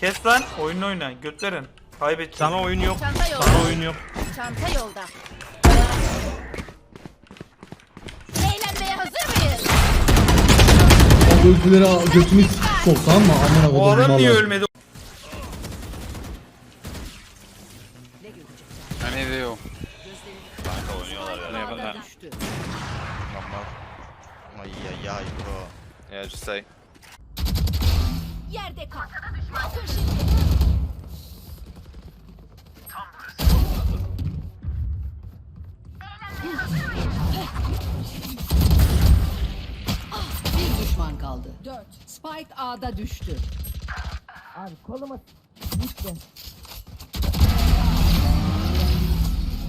Kes lan. Oyunu oyna. Götlerin. Kaybedeceğiz. Sana oyun yok. Çanta yolda. Sana oyun yok. Çanta yolda. Eğlenmeye hazır mıyız? O ultileri götünü sok tamam mı? Amına O koydum adam niye ölmedi? Ne diyor? Ağda düştü. Ay ay ay bro. Yeah, just say. Yerde kal. Bakın şimdi. Bir düşman kaldı. Dört. Spike A'da düştü.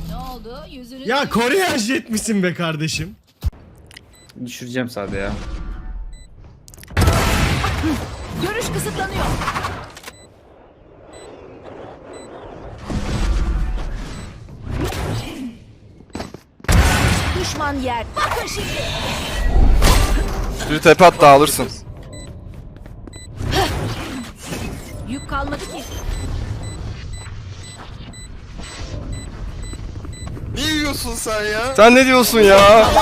Ne oldu? Yüzünü Ya Kore misin be kardeşim? Düşüreceğim sadece ya. Kısıtlanıyor. Düşman yer. Bakın şimdi. Bir tepe at dağılırsın. Yük kalmadı ki. Ne yiyorsun sen ya? Sen ne diyorsun ya?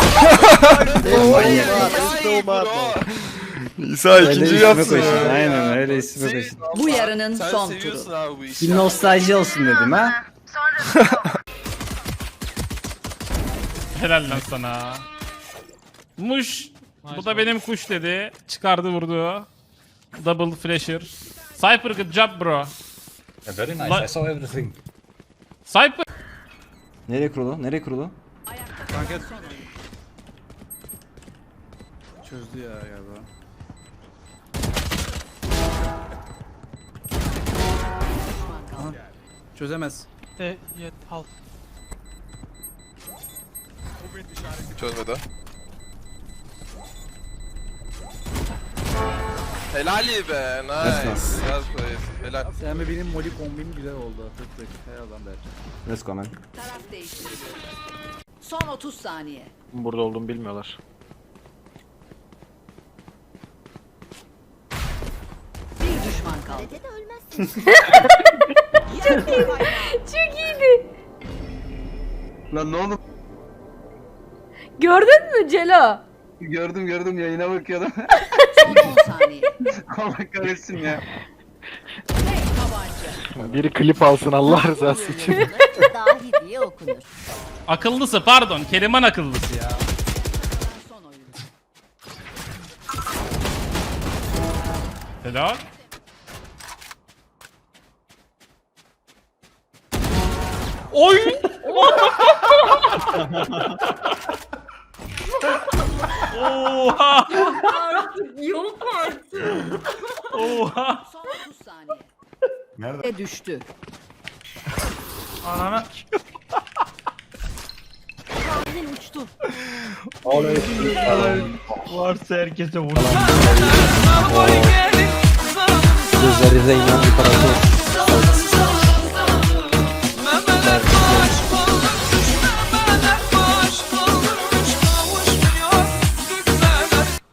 İsa ikinci yapsın ya. Aynen öyle isme koşun. Bu yarının Sen son seviyorsun turu. abi bu işi. Bir nostalji olsun dedim ha. Helal lan sana. Muş. Bu da benim kuş dedi. Çıkardı vurdu. Double flasher. Cypher good job bro. Very nice. La- I saw everything. Cypher. Nereye kurulu? Nereye kurulu? Çözdü ya galiba. Çözemez. Çözmedi. Helal iyi be. Nice. Biraz böyle. Helal. Sen ve benim moli kombim güzel oldu. Tık tık. Her adam der. Let's go man. Taraf değiştiriliyor. Son 30 saniye. Burada olduğumu bilmiyorlar. Bir düşman kaldı. Dede ölmezsin. Lan ne oldu? Gördün mü Celo? Gördüm gördüm yayına bakıyordum. Son 10 saniye. Allah kahretsin ya. Tek tabanca. Biri klip alsın Allah rızası için. Dahi diye okunur. Akıllısı pardon. Keriman akıllısı ya. Son oyun. Helal. Oy! Oha! Yok artık. Oha! Son 30 saniye. Nerede? Düştü. Anana. Tahmin uçtu. Varsa herkese vur. Gözlerinde inan bir parası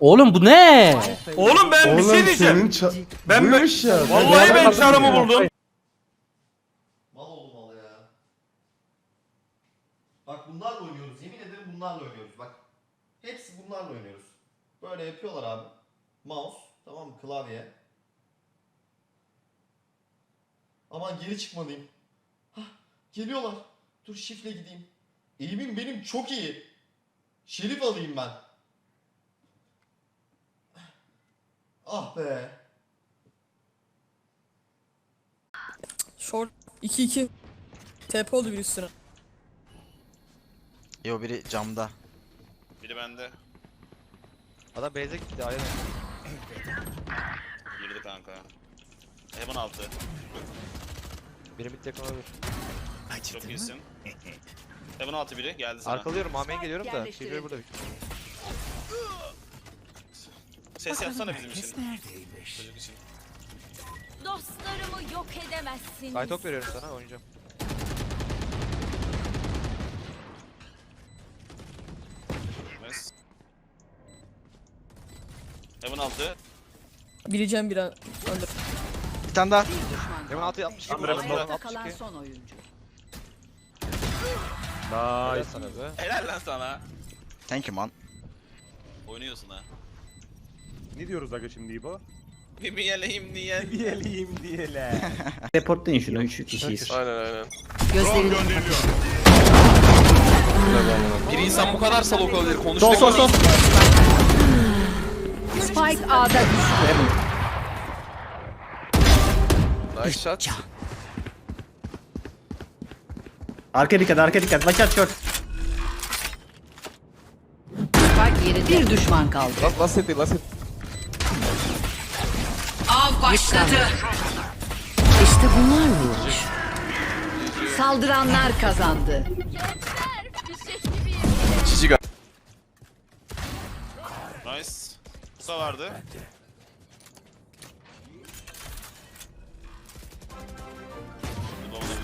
Oğlum bu ne? Oğlum ben bir şey diyeceğim. Ben ben Vallahi ben çarımı buldum. Mal oğlum mal ya. Bak bunlarla oynuyoruz. Yemin ederim bunlarla oynuyoruz. Bak. Hepsi bunlarla oynuyoruz. Böyle yapıyorlar abi. Mouse. Tamam mı? Klavye. Aman geri çıkmalıyım. Hah, geliyorlar. Dur şifle gideyim. Eğimim benim çok iyi. Şerif alayım ben. Ah be. Short 2-2. TP oldu bir üstüne. Yo biri camda. Biri bende. Adam base'e gitti aynen. Girdi kanka. Heaven altı. Biri mid yakın olabilir. Çok iyisin. Heaven altı biri geldi sana. Arkalıyorum Mami'ye geliyorum da. Şifre burada. Ses yapsana bizim için. Çocuk için. Dostlarımı yok edemezsin. Kaytok veriyorum sana oynayacağım. Nice. Heaven altı. Bileceğim bir an. Under. Bir tane daha. Hemen kaldı. altı yapmış. Ayakta kalan son oyuncu. Nice. Helal lan sana. Thank you man. Oynuyorsun ha. Ne diyoruz aga şimdi İbo? Bir yeleyim diye. Diyelim diyele. Reportlayın şunu 3 kişiyiz. Aynen aynen. Gözlerini Bir insan bu kadar salak olabilir. Sol Konuştuğu sol sol. Spike A'da düştü. Nice shot. Arka dikkat arka dikkat. Watch out short. Spike yeri bir düşman kaldı. Last, last hit, last hit. Başladı. İşte bunlar mıymış? Saldıranlar kazandı. Cici. Nice. Kısa vardı. Bu da olabilir.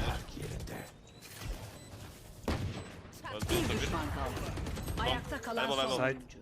Ayakta kalan son oyuncu.